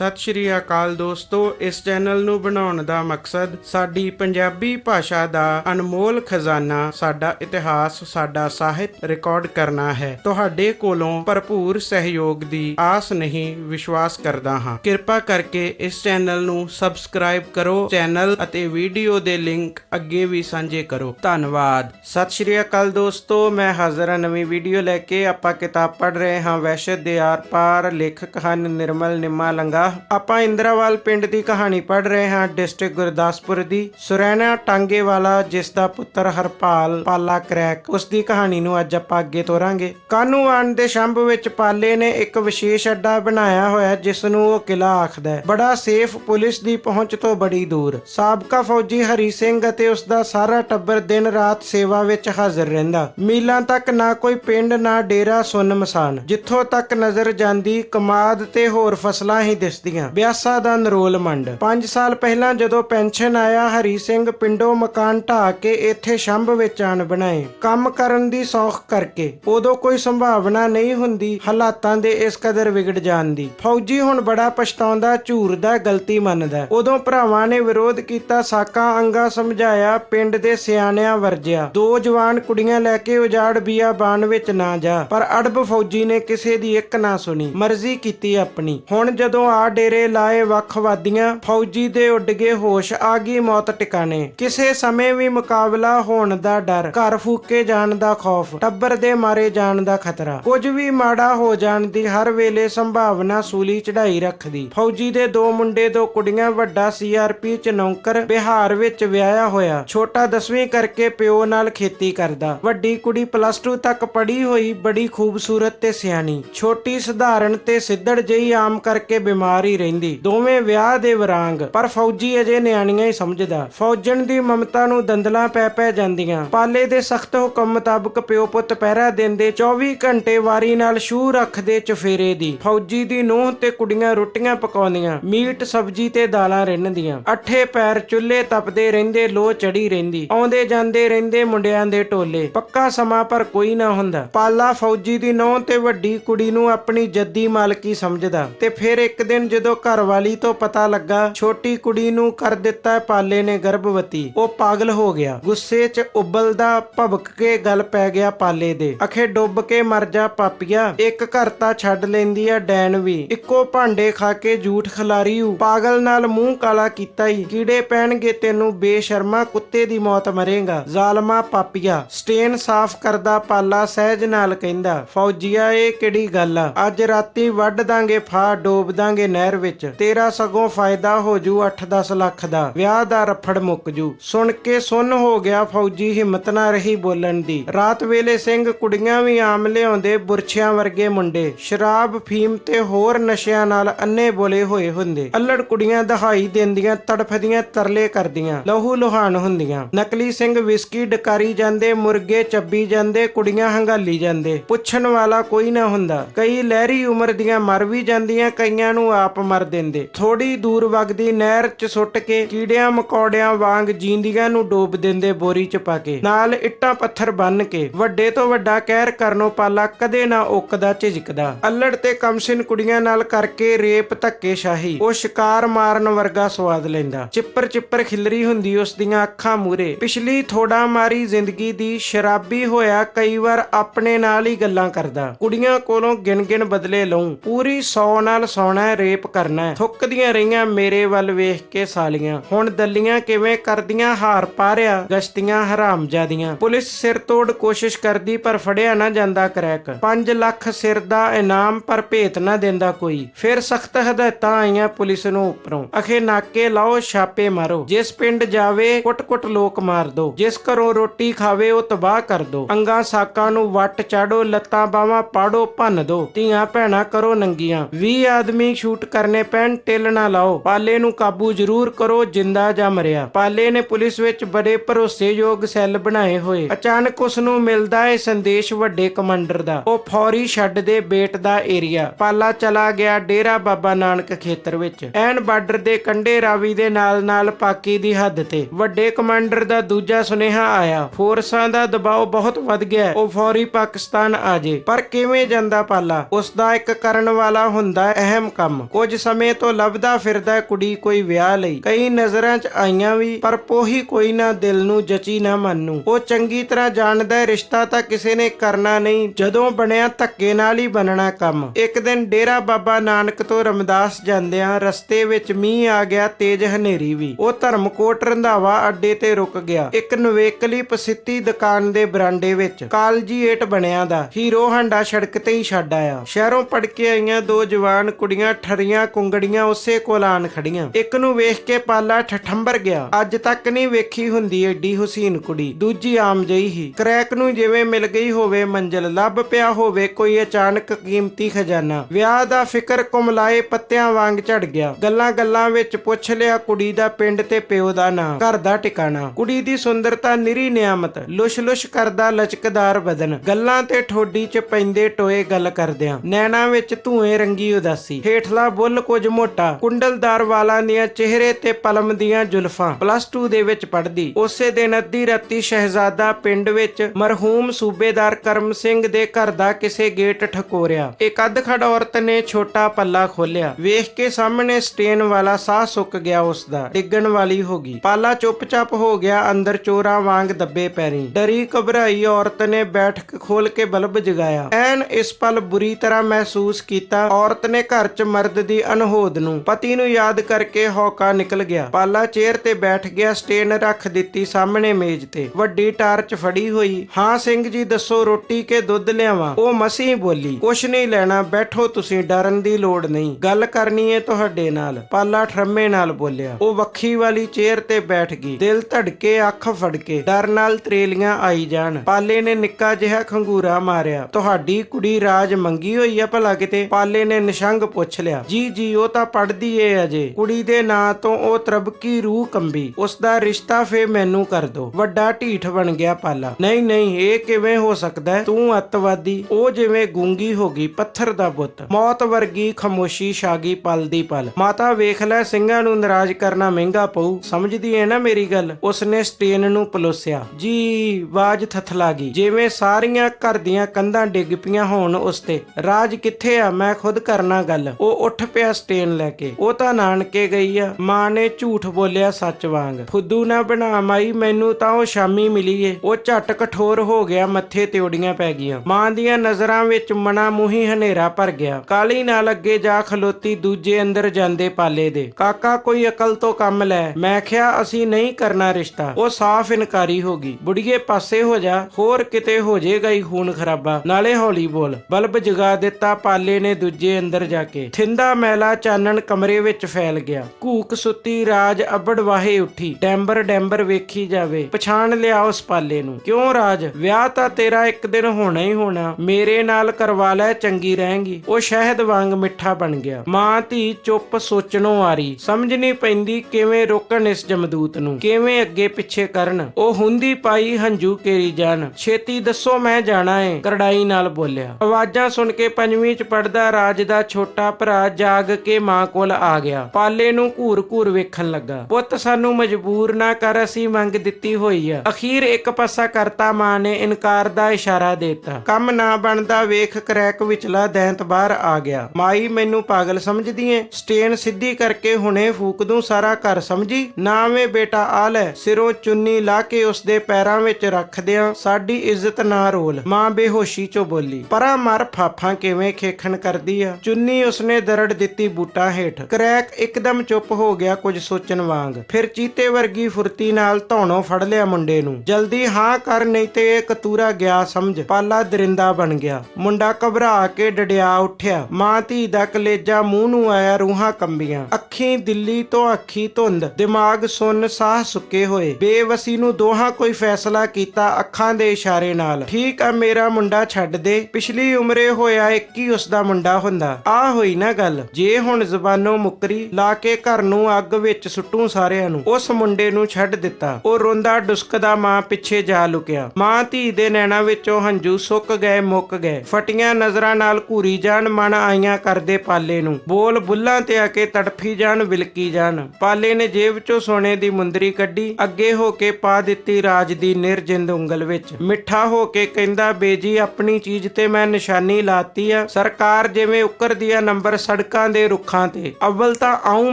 ਸਤਿ ਸ਼੍ਰੀ ਅਕਾਲ ਦੋਸਤੋ, ਇਸ ਚੈਨਲ ਨੂੰ ਬਣਾਉਣ ਦਾ ਮਕਸਦ ਸਾਡੀ ਪੰਜਾਬੀ ਭਾਸ਼ਾ ਦਾ ਅਨਮੋਲ ਖਜ਼ਾਨਾ, ਸਾਡਾ ਇਤਿਹਾਸ, ਸਾਡਾ ਸਾਹਿਤ ਰਿਕਾਰਡ ਕਰਨਾ ਹੈ। ਤੁਹਾਡੇ ਕੋਲੋਂ ਭਰਪੂਰ ਸਹਿਯੋਗ ਦੀ ਆਸ ਨਹੀਂ, ਵਿਸ਼ਵਾਸ ਕਰਦਾ ਹਾਂ। ਕਿਰਪਾ ਕਰਕੇ ਇਸ ਚੈਨਲ ਨੂੰ ਸਬਸਕ੍ਰਾਈਬ ਕਰੋ, ਚੈਨਲ ਅਤੇ ਵੀਡੀਓ ਦੇ ਲਿੰਕ ਅੱਗੇ ਵੀ ਸਾਂਝੇ ਕਰੋ। ਧੰਨਵਾਦ। ਸਤਿ ਸ਼੍ਰੀ ਅਕਾਲ ਦੋਸਤੋ, ਮੈਂ ਹਾਜ਼ਰ ਹਾਂ ਨਵੀਂ ਵੀਡੀਓ ਲੈ ਕੇ। ਆਪਾਂ ਕਿਤਾਬ ਪੜ੍ਹ ਰਹੇ ਹਾਂ, ਵਹਿਸ਼ਤ ਦੇ ਆਰ ਪਾਰ, ਲੇਖਕ ਹਨ ਨਿਰਮਲ ਨਿੰਮਾ ਲੰਗਾ ਆਪਾਂ ਇੰਦਰਾਵਾਲ ਪਿੰਡ ਦੀ ਕਹਾਣੀ ਪੜ੍ਹ ਰਹੇ ਹਾਂ ਡਿਸਟ੍ਰਿਕਟ ਗੁਰਦਾਸਪੁਰ ਦੀ। ਸੁਰੈਣਾ ਟਾਂਗੇ ਵਾਲਾ ਜਿਸ ਦਾ ਪੁੱਤਰ ਹਰਪਾਲ ਪਾਲਾ ਕਰੈਕ, ਉਸ ਦੀ ਕਹਾਣੀ ਨੂੰ ਅੱਜ ਆਪਾਂ ਅੱਗੇ ਤੋਰਾਂਗੇ। ਕਾਨੂੰਵਾਨ ਦੇ ਸ਼ੰਭ ਵਿੱਚ ਪਾਲੇ ਨੇ ਇੱਕ ਵਿਸ਼ੇਸ਼ ਅੱਡਾ ਬਣਾਇਆ ਹੋਇਆ ਜਿਸ ਨੂੰ ਉਹ ਕਿਲਾ ਆਖਦਾ ਹੈ। ਬੜਾ ਸੇਫ ਪੁਲਿਸ ਦੀ ਪਹੁੰਚ ਤੋਂ ਬੜੀ ਦੂਰ। ਸਾਬਕਾ ਫੌਜੀ ਹਰੀ ਸਿੰਘ ਅਤੇ ਉਸ ਦਾ ਸਾਰਾ ਟੱਬਰ ਦਿਨ ਰਾਤ ਸੇਵਾ ਵਿੱਚ ਹਾਜ਼ਰ ਰਹਿੰਦਾ। ਮੀਲਾਂ ਤੱਕ ਨਾ ਕੋਈ ਪਿੰਡ, ਨਾ ਡੇਰਾ ਸੁੰਨ ਮਸਾਨ। ਜਿੱਥੋਂ ਤੱਕ ਨਜ਼ਰ ਜਾਂਦੀ, ਕਮਾਦ ਤੇ ਹੋਰ ਫਸਲਾਂ ਹੀ ਦਿਸ ਦਿਸਦੀਆਂ ਬਿਆਸਾ ਦਾ ਨਰੋਲ ਮੰਡ। 5 ਸਾਲ ਪਹਿਲਾਂ ਜਦੋਂ ਪੈਨਸ਼ਨ ਆਇਆ, ਹਰੀ ਸਿੰਘ ਪਿੰਡੋਂ ਮਕਾਨ ਢਾਹ ਕੇ ਇੱਥੇ ਸ਼ੰਭ ਵਿੱਚ ਆਣ ਬਣਾਏ। ਕੰਮ ਕਰਨ ਦੀ ਸੌਖ ਕਰਕੇ। ਉਦੋਂ ਕੋਈ ਸੰਭਾਵਨਾ ਨਹੀਂ ਹੁੰਦੀ ਹਾਲਾਤਾਂ ਦੇ ਇਸ ਕਦਰ ਵਿਗੜ ਜਾਣ ਦੀ। ਫੌਜੀ ਹੁਣ ਬੜਾ ਪਛਤਾਉਂਦਾ ਝੂਰਦਾ ਗਲਤੀ ਮੰਨਦਾ। ਉਦੋਂ ਭਰਾਵਾਂ ਨੇ ਵਿਰੋਧ ਕੀਤਾ, ਸਾਕਾ ਅੰਗਾ ਸਮਝਾਇਆ, ਪਿੰਡ ਦੇ ਸਿਆਣਿਆਂ ਵਰਜਿਆ। ਦੋ ਜਵਾਨ ਕੁੜੀਆਂ ਲੈ ਕੇ ਉਜਾੜ ਬੀਆਬਾਨ ਵਿੱਚ ਨਾ ਜਾ। ਪਰ ਅੜਬ ਫੌਜੀ ਨੇ ਕਿਸੇ ਦੀ ਇੱਕ ਨਾ ਸੁਣੀ। ਮਰਜ਼ੀ ਕੀਤੀ ਆਪਣੀ। ਹੁਣ ਜਦੋਂ ਆ ਡੇਰੇ ਲਾਏ ਵੱਖਵਾਦੀਆਂ। ਫੌਜੀ ਦੇ ਉੱਡ ਗਏ ਹੋਸ਼, ਆ ਗਈ ਮੌਤ ਟਿਕਾਣੇ। ਕਿਸੇ ਸਮੇਂ ਵੀ ਮੁਕਾਬਲਾ ਹੋਣ ਦਾ ਡਰ, ਘਰ ਫੂਕੇ ਜਾਣ ਦਾ ਖੌਫ, ਟੱਬਰ ਦੇ ਮਾਰੇ ਜਾਣ ਦਾ ਖਤਰਾ। ਕੁਝ ਵੀ ਮਾੜਾ ਹੋ ਜਾਣ ਦੀ ਹਰ ਵੇਲੇ ਸੰਭਾਵਨਾ ਸੂਲੀ ਚੜਾਈ ਰੱਖਦੀ। ਫੌਜੀ ਦੇ ਦੋ ਮੁੰਡੇ, ਦੋ ਕੁੜੀਆਂ, ਵੱਡਾ ਸੀਆਰਪੀ ਚ ਨੌਕਰ, ਬਿਹਾਰ ਵਿੱਚ ਵਿਆਹਿਆ ਹੋਇਆ। ਛੋਟਾ 10ਵੀਂ ਕਰਕੇ ਪਿਓ ਨਾਲ ਖੇਤੀ ਕਰਦਾ। ਵੱਡੀ ਕੁੜੀ ਪਲੱਸ 2 ਤੱਕ ਪੜ੍ਹੀ ਹੋਈ, ਬੜੀ ਖੂਬਸੂਰਤ ਤੇ ਸਿਆਣੀ। ਛੋਟੀ ਸਧਾਰਨ ਤੇ ਸਿੱਧੜ ਜਿਹੀ ਆਮ ਕਰਕੇ ਬਿਮਾਰ ਹੀ ਰਹਿੰਦੀ। ਦੋਵੇਂ ਵਿਆਹ ਦੇ ਵਰਾਂਗ। ਪਰ ਫੌਜੀ ਅਜੇ ਨਿਆਣੀਆਂ ਹੀ ਸਮਝਦਾ। ਫੌਜਣ ਦੀ ਮਮਤਾ ਨੂੰ ਦੰਦਲਾਂ ਪੈ ਪੈ ਜਾਂਦੀਆਂ। ਪਾਲੇ ਦੇ ਸਖਤ ਹੁਕਮ ਮੁਤਾਬਕ ਪਿਓ ਪੁੱਤ ਪਹਿਰਾ ਦਿੰਦੇ 24 ਘੰਟੇ ਵਾਰੀ ਨਾਲ ਸ਼ੂ ਰੱਖਦੇ ਚਫੇਰੇ ਦੀ। ਫੌਜੀ ਦੀ ਨੂੰਹ ਤੇ ਕੁੜੀਆਂ ਰੋਟੀਆਂ ਪਕਾਉਂਦੀਆਂ। ਮੀਟ, ਸਬਜ਼ੀ ਤੇ ਦਾਲਾਂ ਰਿੰਨਦੀਆਂ। ਅੱਠੇ ਪੈਰ ਚੁੱਲ੍ਹੇ ਤਪਦੇ ਰਹਿੰਦੇ ਲੋ ਚੜੀ ਰਹਿੰਦੀ। ਆਉਂਦੇ ਜਾਂਦੇ ਰਹਿੰਦੇ ਮੁੰਡਿਆਂ ਦੇ ਟੋਲੇ। ਪੱਕਾ ਸਮਾਂ ਪਰ ਕੋਈ ਨਾ ਹੁੰਦਾ। ਪਾਲਾ ਫੌਜੀ ਦੀ ਨੂੰਹ ਤੇ ਵੱਡੀ ਕੁੜੀ ਨੂੰ ਆਪਣੀ ਜੱਦੀ ਮਾਲਕੀ ਸਮਝਦਾ। ਤੇ ਫਿਰ ਇੱਕ ਦਿਨ ਜਦੋਂ ਘਰਵਾਲੀ ਤੋਂ ਪਤਾ ਲੱਗਾ, ਛੋਟੀ ਕੁੜੀ ਨੂੰ ਕਰ ਦਿੱਤਾ ਪਾਲੇ ਨੇ ਗਰਭਵਤੀ। ਉਹ ਪਾਗਲ ਹੋ ਗਿਆ। ਗੁੱਸੇ 'ਚ ਉਬਲਦਾ ਭਬਕ ਕੇ ਗੱਲ ਪੈ ਗਿਆ ਪਾਲੇ ਦੇ। ਅਖੇ ਡੁੱਬ ਕੇ ਮਰ ਜਾ ਪਾਪੀਆ। ਇੱਕ ਘਰ ਤਾਂ ਛੱਡ ਲੈਂਦੀ ਆ ਡੈਨ ਵੀ। ਇੱਕੋ ਭਾਂਡੇ ਖਾ ਕੇ ਝੂਠ ਖਲਾਰੀ ਪਾਗਲ ਨਾਲ ਮੂੰਹ ਕਾਲਾ ਕੀਤਾ ਈ। ਕੀੜੇ ਪੈਣਗੇ ਤੈਨੂੰ ਬੇਸ਼ਰਮਾ, ਕੁੱਤੇ ਦੀ ਮੌਤ ਮਰੇਗਾ। ਜ਼ਾਲਮਾ ਪਾਪੀਆ। ਸਟੇਨ ਸਾਫ਼ ਕਰਦਾ ਪਾਲਾ ਸਹਿਜ ਨਾਲ ਕਹਿੰਦਾ, ਫੌਜੀਆ, ਇਹ ਕਿਹੜੀ ਗੱਲ ਆ? ਅੱਜ ਰਾਤੀ ਵੱਢ ਦਾਂਗੇ ਫਾ ਡੋਬ ਦਾਂਗੇ ਨਹਿਰ ਵਿੱਚ। ਤੇਰਾ ਸਗੋਂ ਫਾਇਦਾ ਹੋ ਜੂ 8-10 ਲੱਖ ਦਾ। ਵਿਆਹ ਦਾ ਰਫੜ ਮੁੱਕ ਜੂ। ਸੁਣ ਕੇ ਸੁੰਨ ਹੋ ਗਿਆ ਫੌਜੀ ਹਿੰਮਤ ਨਾ ਰਹੀ ਬੋਲਣ ਦੀ। ਰਾਤ ਵੇਲੇ ਸਿੰਘ ਕੁੜੀਆਂ ਵੀ ਆਮ ਲਿਆਉਂਦੇ ਬੁਰਛਿਆਂ ਵਰਗੇ ਮੁੰਡੇ। ਸ਼ਰਾਬ, ਫੀਮ ਤੇ ਹੋਰ ਨਸ਼ਿਆਂ ਨਾਲ ਅੰਨੇ ਬੋਲੇ ਹੋਏ ਹੁੰਦੇ। ਅੱਲੜ ਕੁੜੀਆਂ ਦਹਾਈ ਦਿੰਦੀਆਂ, ਤੜਫਦੀਆਂ, ਤਰਲੇ ਕਰਦੀਆਂ, ਲਹੂ ਲੋਹਾਨ ਹੁੰਦੀਆਂ। ਨਕਲੀ ਸਿੰਘ ਵਿਸਕੀ ਡਕਾਰੀ ਜਾਂਦੇ, ਮੁਰਗੇ ਚੱਬੀ ਜਾਂਦੇ, ਕੁੜੀਆਂ ਹੰਗਾਲੀ ਜਾਂਦੇ। ਪੁੱਛਣ ਵਾਲਾ ਕੋਈ ਨਾ ਹੁੰਦਾ। ਕਈ ਲਹਿਰੀ ਉਮਰ ਦੀਆਂ ਮਰ ਵੀ ਜਾਂਦੀਆਂ, ਕਈਆਂ ਨੂੰ ਆਪ ਮਰ ਦਿੰਦੇ। ਥੋੜੀ ਦੂਰ ਵਗਦੀ ਨਹਿਰ 'ਚ ਸੁੱਟ ਕੇ ਕੀੜਿਆਂ ਮਕੌੜਿਆਂ ਵਾਂਗ ਜੀਂਦੀਆਂ ਨੂੰ ਡੋਬ ਦਿੰਦੇ ਬੋਰੀ 'ਚ ਪਾ ਕੇ। ਨਾਲ ਇੱਟਾਂ ਪੱਥਰ ਬੰਨ ਕੇ ਵੱਡੇ ਤੋਂ ਵੱਡਾ ਕਹਿਰ ਕਰਨੋਂ ਪਾਲਾ ਕਦੇ ਨਾ ਉੱਕਦਾ ਝਿਜਕਦਾ। ਅల్లੜ ਤੇ ਕਮਸਿਨ ਕੁੜੀਆਂ ਨਾਲ ਕਰਕੇ ਰੇਪ ਧੱਕੇ ਸ਼ਾਹੀ। ਉਹ ਸ਼ਿਕਾਰ ਮਾਰਨ ਵਰਗਾ ਸਵਾਦ ਲੈਂਦਾ। ਚਿੱਪਰ ਚਿੱਪਰ ਖਿਲਰੀ ਹੁੰਦੀ ਉਸ ਦੀਆਂ ਅੱਖਾਂ ਮੂਰੇ। ਪਿਛਲੀ ਥੋੜਾ ਮਾਰੀ ਜ਼ਿੰਦਗੀ ਦੀ ਸ਼ਰਾਬੀ ਹੋਇਆ ਕਈ ਵਾਰ ਆਪਣੇ ਨਾਲ ਹੀ ਗੱਲਾਂ ਕਰਦਾ। ਕੁੜੀਆਂ ਕੋਲੋਂ ਗਿਣ ਗਿਣ ਬਦਲੇ ਲਉ ਪੂਰੀ 100 ਨਾਲ ਸੌਣਾ ਹੈ, ਰੇਪ ਕਰਨਾ ਹੈ। ਥੁੱਕਦੀਆਂ ਰਹੀਆਂ ਮੇਰੇ ਵੱਲ ਵੇਖ ਕੇ ਸਾਲੀਆਂ। ਹੁਣ ਦੱਲੀਆਂ ਕਿਵੇਂ ਕਰਦੀਆਂ, ਹਾਰ ਪਾਰਿਆ, ਗਸ਼ਤੀਆਂ ਹਰਾਮਜਾਦੀਆਂ ਪੁਲਿਸ ਸਿਰ ਤੋੜ ਕੋਸ਼ਿਸ਼ ਕਰਦੀ, ਪਰ ਫੜਿਆ ਨਾ ਜਾਂਦਾ ਕਰੈਕ। 5 ਲੱਖ ਸਿਰ ਦਾ ਇਨਾਮ, ਪਰ ਭੇਤ ਨਾ ਦਿੰਦਾ ਕੋਈ। ਫਿਰ ਸਖਤ ਹਦਾਇਤਾਂ ਆਈਆਂ ਪੁਲਿਸ ਨੂੰ ਉੱਪਰੋਂ। ਅਖੇ ਨਾਕੇ ਲਾਓ, ਛਾਪੇ ਮਾਰੋ। ਜਿਸ ਪਿੰਡ ਜਾਵੇ, ਕੁੱਟ-ਕੁੱਟ ਲੋਕ ਮਾਰ ਦੋ। ਜਿਸ ਘਰੋਂ ਰੋਟੀ ਖਾਵੇ, ਉਹ ਤਬਾਹ ਕਰ ਦੋ। ਅੰਗਾ ਸਾਕਾਂ ਨੂੰ ਵੱਟ ਚਾੜੋ, ਲੱਤਾਂ ਬਾਹਾਂ ਪਾੜੋ, ਭੰਨ ਦੋ। ਧੀਆਂ ਭੈਣਾਂ ਕਰੋ ਨੰਗੀਆਂ। 20 ਆਦਮੀ ਸ਼ੂਟ ਕਰਨੇ ਪੈਣ ਟਿਲ ਨਾ ਲਾਓ। ਪਾਲੇ ਨੂੰ ਕਾਬੂ ਜ਼ਰੂਰ ਕਰੋ, ਜਿੰਦਾ ਜਾਂ ਮਰਿਆ। ਪਾਲੇ ਨੇ ਪੁਲਿਸ ਵਿੱਚ ਬੜੇ ਭਰੋਸੇਯੋਗ ਸੈੱਲ ਬਣਾਏ ਹੋਏ। ਅਚਾਨਕ ਉਸ ਨੂੰ ਮਿਲਦਾ ਹੈ ਸੰਦੇਸ਼ ਵੱਡੇ ਕਮਾਂਡਰ ਦਾ। ਉਹ ਫੌਰੀ ਛੱਡ ਦੇ ਬੇਟ ਦਾ ਏਰੀਆ। ਪਾਲਾ ਚਲਾ ਗਿਆ ਡੇਰਾ ਬਾਬਾ ਨਾਨਕ ਖੇਤਰ ਵਿੱਚ। ਐਨ ਬਾਰਡਰ ਦੇ ਕੰਢੇ ਰਾਵੀ ਦੇ ਨਾਲ ਨਾਲ ਪਾਕੀ ਦੀ ਹੱਦ ਤੇ। ਵੱਡੇ ਕਮਾਂਡਰ ਦਾ ਦੂਜਾ ਸੁਨੇਹਾ ਆਇਆ। ਫੋਰਸਾਂ ਦਾ ਦਬਾਅ ਬਹੁਤ ਵੱਧ ਗਿਆ। ਉਹ ਫੌਰੀ ਪਾਕਿਸਤਾਨ ਆ ਜੇ। ਪਰ ਕਿਵੇਂ ਜਾਂਦਾ ਪਾਲਾ? ਉਸ ਦਾ ਇੱਕ ਕਰਨ ਵਾਲਾ ਹੁੰਦਾ ਅਹਿਮ ਕੰਮ। ਕੁਝ ਸਮੇਂ ਤੋਂ ਲੱਭਦਾ ਫਿਰਦਾ ਕੁੜੀ ਕੋਈ ਵਿਆਹ ਲਈ। ਕਈ ਨਜ਼ਰਾਂ 'ਚ ਆਈਆਂ ਵੀ, ਪਰ ਪੋਹੀ ਕੋਈ ਨਾ ਦਿਲ ਨੂੰ ਜਚੀ ਨਾ ਮਨ। ਉਹ ਚੰਗੀ ਤਰ੍ਹਾਂ ਜਾਣਦਾ ਰਿਸ਼ਤਾ ਤਾਂ ਕਿਸੇ ਨੇ ਕਰਨਾ ਨਹੀਂ। ਜਦੋਂ ਬਣਿਆ ਧੱਕੇ ਨਾਲ ਹੀ ਬਣਨਾ ਕੰਮ। ਇੱਕ ਦਿਨ ਡੇਰਾ ਬਾਬਾ ਨਾਨਕ ਤੋਂ ਰਮਦਾਸ ਜਾਂਦਿਆਂ ਰਸਤੇ ਵਿੱਚ ਮੀਂਹ ਆ ਗਿਆ, ਤੇਜ਼ ਹਨੇਰੀ ਵੀ। ਉਹ ਧਰਮਕੋਟ ਰੰਧਾਵਾ ਅੱਡੇ ਤੇ ਰੁਕ ਗਿਆ। ਇੱਕ ਨਵੇਕਲੀ ਪਸਿੱਤੀ ਦੁਕਾਨ ਦੇ ਬਰਾਂਡੇ ਵਿੱਚ ਕਾਲਜੀ ਏਟ ਬਣਿਆ ਦਾ। ਹੀਰੋ ਹਾਂਡਾ ਸੜਕ ਤੇ ਹੀ ਛੱਡ ਆਇਆ। ਸ਼ਹਿਰੋਂ ਪੜ ਕੇ ਆਈਆਂ ਦੋ ਜਵਾਨ ਕੁੜੀਆਂ ਠਰੀਆਂ ਕੁੰਗੜੀਆਂ ਉਸੇ ਕੋਲ ਆਣ ਖੜੀਆਂ। ਇੱਕ ਨੂੰ ਵੇਖ ਕੇ ਪਾਲਾ ਠਠੰਬਰ ਗਿਆ। ਅੱਜ ਤੱਕ ਨਹੀਂ ਵੇਖੀ ਹੁੰਦੀ ਏਡੀ ਹੁਸੀਨ ਕੁੜੀ। ਦੂਜੀ ਆਮ ਜਈ ਹੀ। ਕਰੈਕ ਨੂੰ ਜਿਵੇਂ ਮਿਲ ਗਈ ਹੋਵੇ ਮੰਜ਼ਲ, ਲੱਭ ਪਿਆ ਹੋਵੇ ਕੋਈ ਅਚਾਨਕ ਕੀਮਤੀ ਖਜ਼ਾਨਾ। ਵਿਆਹ ਦਾ ਫਿਕਰ ਕੁਮਲਾਏ ਪੱਤਿਆਂ ਵਾਂਗ ਝੜ ਗਿਆ। ਗੱਲਾਂ ਗੱਲਾਂ ਵਿੱਚ ਪੁੱਛ ਲਿਆ ਕੁੜੀ ਦਾ ਪਿੰਡ ਤੇ ਪਿਓ ਦਾ ਨਾਂ, ਘਰ ਦਾ ਟਿਕਾਣਾ। ਕੁੜੀ ਦੀ ਸੁੰਦਰਤਾ ਨਿਰੀ ਨਿਆਮਤ ਲੁਸ਼ ਲੁਸ਼ ਕਰਦਾ ਲਚਕਦਾਰ ਬਦਨ। ਗੱਲਾਂ ਤੇ ਠੋਡੀ ਚ ਪੈਂਦੇ ਟੋਏ ਗੱਲ ਕਰਦਿਆਂ। ਨੈਣਾ ਵਿੱਚ ਧੂਏ ਰੰਗੀ ਉਦਾਸੀ। ਹੇਠਲਾ ਬੁੱਲ ਕੁਝ ਮੋਟਾ, ਕੁੰਡਲਦਾਰ ਵਾਲਾਂ ਦੀਆਂ ਚਿਹਰੇ ਤੇ ਪਲਮ ਦੀਆਂ ਜ਼ੁਲਫਾਂ ਪਲੱਸ 2 ਦੇ ਵਿੱਚ ਪੜ੍ਹਦੀ। ਉਸੇ ਦਿਨ ਅੱਧੀ ਰਾਤੀ ਸ਼ਹਿਜ਼ਾਦਾ ਪਿੰਡ ਵਿੱਚ ਮਰਹੂਮ ਸੂਬੇਦਾਰ ਕਰਮ ਸਿੰਘ ਦੇ ਘਰ ਦਾ ਕਿਸੇ ਗੇਟ ਠਕੋਰਿਆ। ਇੱਕ ਅੱਧ ਔਰਤ ਨੇ ਛੋਟਾ ਪੱਲਾ ਖੋਲਿਆ ਵੇਖ ਕੇ ਸਾਹਮਣੇ ਸਟੇਨ ਵਾਲਾ ਸਾਹ ਸੁੱਕ ਗਿਆ ਉਸ ਦਾ ਡਿੱਗਣ ਵਾਲੀ ਹੋ ਗਈ। ਪਾਲਾ ਚੁੱਪਚਾਪ ਹੋ ਗਿਆ, ਅੰਦਰ ਚੋਰਾਂ ਵਾਂਗ ਦੱਬੇ ਪੈਰੀ। ਡਰੀ ਘਬਰਾਈ ਔਰਤ ਨੇ ਬੈਠਕ ਖੋਲ ਕੇ ਬਲਬ ਜਗਾਇਆ। ਐਨ ਇਸ ਪਲ ਬੁਰੀ ਤਰ੍ਹਾਂ ਮਹਿਸੂਸ ਕੀਤਾ। ਔਰਤ ਨੇ ਘਰ 'ਚ ਮਰਦ ਦੀ ਅਨਹੋਦ ਨੂੰ ਪਤੀ ਨੂੰ ਯਾਦ ਕਰਕੇ ਹੌਕਾ ਨਿਕਲ ਗਿਆ। ਪਾਲਾ ਚੇਅਰ ਤੇ ਬੈਠ ਗਿਆ, ਸਟੇਨ ਰੱਖ ਦਿੱਤੀ ਸਾਹਮਣੇ ਮੇਜ਼ ਤੇ। ਵੱਡੀ ਟਾਰਚ ਫੜੀ ਹੋਈ, ਹਾਂ ਸਿੰਘ ਜੀ, ਦੱਸੋ ਰੋਟੀ ਕੇ ਦੁੱਧ ਲਿਆਵਾਂ? ਉਹ ਮਸੀਂ ਬੋਲੀ, ਕੁਛ ਨਹੀਂ ਲੈਣਾ, ਬੈਠੋ ਤੁਸੀਂ, ਡਰਨ ਦੀ ਲੋੜ ਨਹੀਂ। ਗੱਲ ਕਰਨੀ ਏ ਤੁਹਾਡੇ ਨਾਲ। ਪਾਲਾ ਠਰਮੇ ਨਾਲ ਬੋਲਿਆ। ਉਹ ਵੱਖੀ ਵਾਲੀ ਚੇਅਰ ਤੇ ਬੈਠ ਗਈ। ਦਿਲ ਧੜਕੇ, ਅੱਖ ਫੜ ਕੇ ਡਰ ਨਾਲ ਤਰੇਲੀਆਂ ਆਈ ਜਾਣ। ਪਾਲੇ ਨੇ ਨਿੱਕਾ ਜਿਹਾ ਖੰਗੂਰਾ ਮਾਰਿਆ, ਤੁਹਾਡੀ ਕੁੜੀ ਰਾਜ ਮੰਗੀ ਹੋਈ ਆ ਭਲਾ ਕਿਤੇ? ਪਾਲੇ ਨੇ ਨਿਸ਼ੰਗ ਪੁੱਛ ਲਿਆ ਜੀ ਜੀ, ਉਹ ਤਾਂ ਪੜਦੀ ਏ ਅਜੇ। ਕੁੜੀ ਦੇ ਨਾਂ ਤੋਂ ਉਹ ਤਰਬਕੀ ਰੂਹ ਕੰਬੀ। ਉਸ ਦਾ ਰਿਸ਼ਤਾ ਫੇ ਮੈਨੂੰ ਕਰ ਦੋ। ਵੱਡਾ ਢੀਠ ਬਣ ਗਿਆ ਪਾਲਾ। ਨਹੀਂ ਨਹੀਂ, ਇਹ ਕਿਵੇਂ ਹੋ ਸਕਦਾ ਹੈ? ਤੂੰ ਅੱਤਵਾਦੀ, ਉਹ ਜਿਵੇਂ ਗੂੰਗੀ ਹੋ ਗਈ ਪੱਥਰ ਦਾ ਬੁੱਤ। ਮੌਤ ਵਰਗੀ ਖਮੋਸ਼ੀ ਛਾਗੀ ਪਲ ਦੀ ਪਲ। ਮਾਤਾ ਵੇਖ ਲੈ, ਸਿੰਘਾਂ ਨੂੰ ਨਾਰਾਜ਼ ਕਰਨਾ ਮਹਿੰਗਾ ਪਊ। ਸਮਝਦੀ ਏ ਨਾ ਮੇਰੀ ਗੱਲ? ਉਸਨੇ ਸਟੇਨ ਨੂੰ ਪਲੋਸਿਆ। ਜੀ ਆਵਾਜ਼ ਥਥਲਾ ਗਈ ਜਿਵੇਂ ਸਾਰੀਆਂ ਘਰ ਦੀਆਂ ਕੰਧਾਂ ਡਿੱਗ ਪਈਆਂ ਹੋਣ ਉਸ ਤੇ। ਰਾਜ ਕਿੱਥੇ ਆ? ਮੈਂ ਖੁਦ ਕਰਨਾ ਗੱਲ। ਉਹ ਉੱਠ ਪਿਆ ਸਟੇਨ ਲੈ ਕੇ। ਉਹ ਤਾਂ ਨਾਨਕੇ ਗਈ ਆ। ਮਾਂ ਨੇ ਝੂਠ ਬੋਲਿਆ ਸੱਚ ਵਾਂਗ। ਫੁੱਦੂ ਨਾ ਬਣਾ, ਮਾਈ, ਮੈਨੂੰ ਤਾਂ ਉਹ ਸ਼ਾਮੀ ਮਿਲੀ ਏ ਉਹ ਝਟ ਕਠੋਰ ਹੋ ਗਿਆ, ਮੱਥੇ ਤੇ ਉਡੀਆਂ ਪੈ ਗਈਆਂ। ਮਾਂ ਦੀਆਂ ਨਜ਼ਰਾਂ ਵਿੱਚ ਮਨਾ ਮੂੰਹੀ ਹਨੇਰਾ ਭਰ ਗਿਆ। ਕਾਲੀ ਨਾਲ ਅੱਗੇ ਜਾ ਖਲੋਤੀ ਦੂਜੇ ਅੰਦਰ ਜਾਂਦੇ ਪਾਲੇ ਦੇ। ਕਾਕਾ, ਕੋਈ ਅਕਲ ਤੋਂ ਕੰਮ ਲੈ। ਮੈਂ ਕਿਹਾ, ਅਸੀਂ ਨਹੀਂ ਕਰਨਾ ਰਿਸ਼ਤਾ। ਉਹ ਸਾਫ਼ ਇਨਕਾਰੀ ਹੋ ਗਈ। ਬੁੜੀਏ, ਪਾਸੇ ਹੋ ਜਾ। ਹੋਰ ਕਿਤੇ ਹੋ ਜਾਏਗਾ ਹੀ ਖੂਨ ਖਰਾਬਾ। ਨਾਲੇ ਹੌਲੀ ਬੋਲ। ਬਲਬ ਜਗਾ ਦਿੱਤਾ, ਪਾਲੇ ਨੇ ਦੂਜੇ ਅੰਦਰ ਜਾ ਕੇ। ਥਿੰਦ ਮੈਲਾ ਚਾਨਣ ਕਮਰੇ ਵਿੱਚ ਫੈਲ ਗਿਆ। ਘੂਕ ਸੁੱਤੀ ਰਾਜ ਅਬੜ ਵਾਹੇ ਉੱਠੀ। ਡੈਂਬਰ ਡੈਂਬਰ ਵੇਖੀ ਜਾਵੇ। ਪਛਾਣ ਲਿਆ ਉਸ ਪਾਲੇ ਨੂੰ। ਕਿਉਂ ਰਾਜ? ਵਿਆਹ ਤਾਂ ਤੇਰਾ ਇੱਕ ਦਿਨ ਹੋਣਾ ਹੀ ਹੋਣਾ। ਮੇਰੇ ਨਾਲ ਕਰਵਾ ਲੈ, ਚੰਗੀ ਰਹੇਗੀ। ਉਹ ਸ਼ਹਿਦ ਵਾਂਗ ਮਿੱਠਾ ਬਣ ਗਿਆ। ਮਾਂ ਧੀ ਚੁੱਪ ਸੋਚਣੋਂ ਆ ਰਹੀ ਸਮਝ ਨਹੀਂ ਪੈਂਦੀ ਕਿਵੇਂ ਰੋਕਣ ਇਸ ਜਮਦੂਤ ਨੂੰ। ਕਿਵੇਂ ਅੱਗੇ ਪਿੱਛੇ ਕਰਨ। ਉਹ ਹੁੰਦੀ ਪਾਈ ਹੰਝੂ ਕੇਰੀ ਜਾਣ ਛੇਤੀ ਦੱਸੋ ਮੈਂ ਜਾਣਾ ਏ। ਕਰੜਾਈ ਨਾਲ ਬੋਲਿਆ। ਆਵਾਜ਼ਾਂ ਸੁਣ ਕੇ ਪੰਜਵੀਂ ਚ ਪੜਦਾ ਰਾਜ ਦਾ ਛੋਟਾ ਭਰਾ ਜਾਗ ਕੇ ਮਾਂ ਕੋਲ ਆ ਗਿਆ। ਪਾਲੇ ਨੂੰ ਘੂਰ-ਘੂਰ ਵੇਖਣ ਲੱਗਾ। ਪੁੱਤ ਸਾਨੂੰ ਮਜਬੂਰ ਨਾ ਕਰ, ਅਸੀਂ ਮੰਗ ਦਿੱਤੀ ਹੋਈ ਆ। ਅਖੀਰ ਇੱਕ ਪਾਸਾ ਕਰਤਾ ਮਾਂ ਨੇ, ਇਨਕਾਰ ਦਾ ਇਸ਼ਾਰਾ ਦੇਤਾ। ਕੰਮ ਨਾ ਬਣਦਾ ਵੇਖ ਕਰੈਕ ਵਿਚਲਾ ਦੈਂਤ ਬਾਹਰ ਆ ਗਿਆ। ਮਾਈ ਮੈਨੂੰ ਪਾਗਲ ਸਮਝਦੀ ਏ। ਸਟੇਨ ਸਿੱਧੀ ਕਰਕੇ ਹੁਣੇ ਫੂਕ ਦੂੰ, ਸਾਰਾ ਘਰ ਸਮਝੀ। ਨਾ ਬੇਟਾ, ਆ ਲੈ। ਸਿਰੋਂ ਚੁੰਨੀ ਲਾ ਕੇ ਉਸ ਦੇ ਪੈਰਾਂ ਵਿੱਚ ਰੱਖ ਦਿਆਂ, ਸਾਡੀ ਇੱਜ਼ਤ ਨਾ ਰੋਲ। ਮਾਂ ਬੇਹੋਸ਼ੀ ਚੋਂ ਬੋਲੀ, ਪਰਾਂ ਮਰ ਫਾਫਾਂ ਕਿਵੇਂ ਖੇਖਣ ਕਰਦੀ ਆ? ਚੁੰਨੀ ਉਸਨੇ ਦਰੜ ਦਿੱਤੀ ਬੂਟਾ ਹੇਠ। ਕਰੈਕ ਇੱਕਦਮ ਚੁੱਪ ਹੋ ਗਿਆ ਕੁਝ ਸੋਚਣ ਵਾਂਗ। ਫਿਰ ਚੀਤੇ ਵਰਗੀ ਫੁਰਤੀ ਨਾਲ ਧੌਣੋਂ ਫੜ ਲਿਆ ਮੁੰਡੇ ਨੂੰ। ਜਲਦੀ ਹਾਂ ਕਰ ਨਹੀਂ ਤੇ ਇਹ ਕਤੂਰਾ ਗਿਆ ਸਮਝ। ਪਾਲਾ ਦਰਿੰਦਾ ਬਣ ਗਿਆ। ਮੁੰਡਾ ਘਬਰਾ ਕੇ ਡੜਿਆ ਉੱਠਿਆ। ਮਾਂ ਧੀ ਦਾ ਕਲੇਜਾ ਮੂੰਹ ਨੂੰ ਆਇਆ ਰੂਹਾਂ ਕੰਬੀਆਂ। ਅੱਖੀਂ ਦਿੱਲੀ ਤੋਂ ਅੱਖੀ ਧੁੰਦ। ਦਿਮਾਗ ਸੁੰਨ ਸਾਹ ਸੁੱਕੇ ਹੋਏ। ਬੇਵਸੀ ਨੂੰ ਦੋਹਾਂ ਕੋਈ ਫੈਸਲਾ ਕੀਤਾ ਅੱਖਾਂ ਦੇ ਇਸ਼ਾਰੇ ਨਾਲ। ਠੀਕ ਆ ਮੇਰਾ ਮੁੰਡਾ ਛੱਡ ਦੇ। ਪਿਛਲੀ ਉਮਰੇ ਹੋਇਆ ਇੱਕ ਹੀ ਉਸ ਦਾ ਮੁੰਡਾ ਹੁੰਦਾ। ਆ ਹੋਈ ਨਾ ਗੱਲ। ਜੇ ਹੁਣ ਜ਼ਬਾਨੋਂ ਮੁੱਕਰੀ, ਲਾ ਕੇ ਘਰ ਨੂੰ ਅੱਗ ਵਿੱਚ ਸੁੱਟੂ ਸਾਰਿਆਂ ਨੂੰ। ਉਸ ਮੁੰਡੇ ਨੂੰ ਛੱਡ ਦਿੱਤਾ। ਉਹ ਰੋਂਦਾ ਡੁਸਕਦਾ ਮਾਂ ਪਿੱਛੇ ਜਾ ਲੁਕਿਆ। ਮਾਂ ਧੀ ਦੇ ਨੈਣਾ ਵਿੱਚੋਂ ਹੰਝੂ ਸੁੱਕ ਗਏ, ਮੁੱਕ ਗਏ। ਫਟੀਆਂ ਨਜ਼ਰਾਂ ਨਾਲ ਘੂਰੀ ਜਾਣ, ਮਨ ਆਈਆਂ ਕਰਦੇ ਪਾਲੇ ਨੂੰ। ਬੋਲ ਬੁੱਲਾਂ ਤੇ ਆ ਕੇ ਤੜਫੀ ਜਾਣ, ਵਿਲਕੀ ਜਾਣ। ਪਾਲੇ ਨੇ ਜੇਬ ਚੋਂ ਸੋਨੇ ਦੀ ਮੁੰਦਰੀ ਕੱਢੀ। ਅੱਗੇ ਹੋ ਕੇ ਪਾ ਦਿੱਤੀ ਰਾਜ ਦੀ ਨਿਰਜਿੰਦ ਉਂਗਲ ਵਿੱਚ। ਮਿੱਠਾ ਹੋ ਕੇ ਕਹਿੰਦਾ, ਬੇਜੀ, ਆਪਣੀ ਚੀਜ਼ ਤੇ ਮੈਂ ਨਿਸ਼ਾਨੀ ਲਾਤੀ ਆ। ਸਰਕਾਰ ਜਿਵੇਂ ਉੱਕਰਦੀ ਆ, ਨੰਬਰ ਸੜਕਾਂ ਦੇ ਰੁੱਖਾਂ ਤੇ। ਅਵਲ ਤਾਂ ਆਉਂ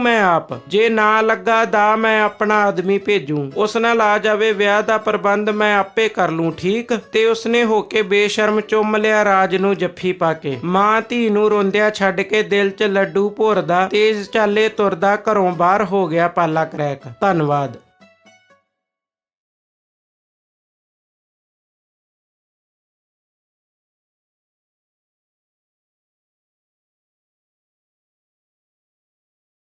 ਮੈਂ ਆਪ। ਜੇ ਨਾ ਲੱਗਾ ਦਾ ਮੈਂ ਆਪਣਾ ਆਦਮੀ ਭੇਜੂ। ਉਸ ਨਾਲ ਆ ਜਾਵੇ ਵਿਆਹ ਦਾ ਪ੍ਰਬੰਧ ਮੈਂ ਆਪੇ ਕਰ ਲੂੰ, ਠੀਕ? ਤੇ ਉਸਨੇ ਹੋ ਕੇ ਬੇਸ਼ਰਮ ਚੁੰਮ ਲਿਆ ਰਾਜ ਨੂੰ ਜੱਫੀ ਪਾ ਕੇ। ਮਾਂ ਧੀ ਨੂੰ ਰੋਂਦਿਆ ਛੱਡ ਕੇ ਦਿਲ 'ਚ ਲੱਡੂ ਭੋਰਦਾ, ਤੇਜ਼ ਚਾਲੇ ਤੁਰਦਾ ਘਰੋਂ ਬਾਹਰ ਹੋ ਗਿਆ ਪਾਲਾ ਕਰੈਕ। ਧੰਨਵਾਦ।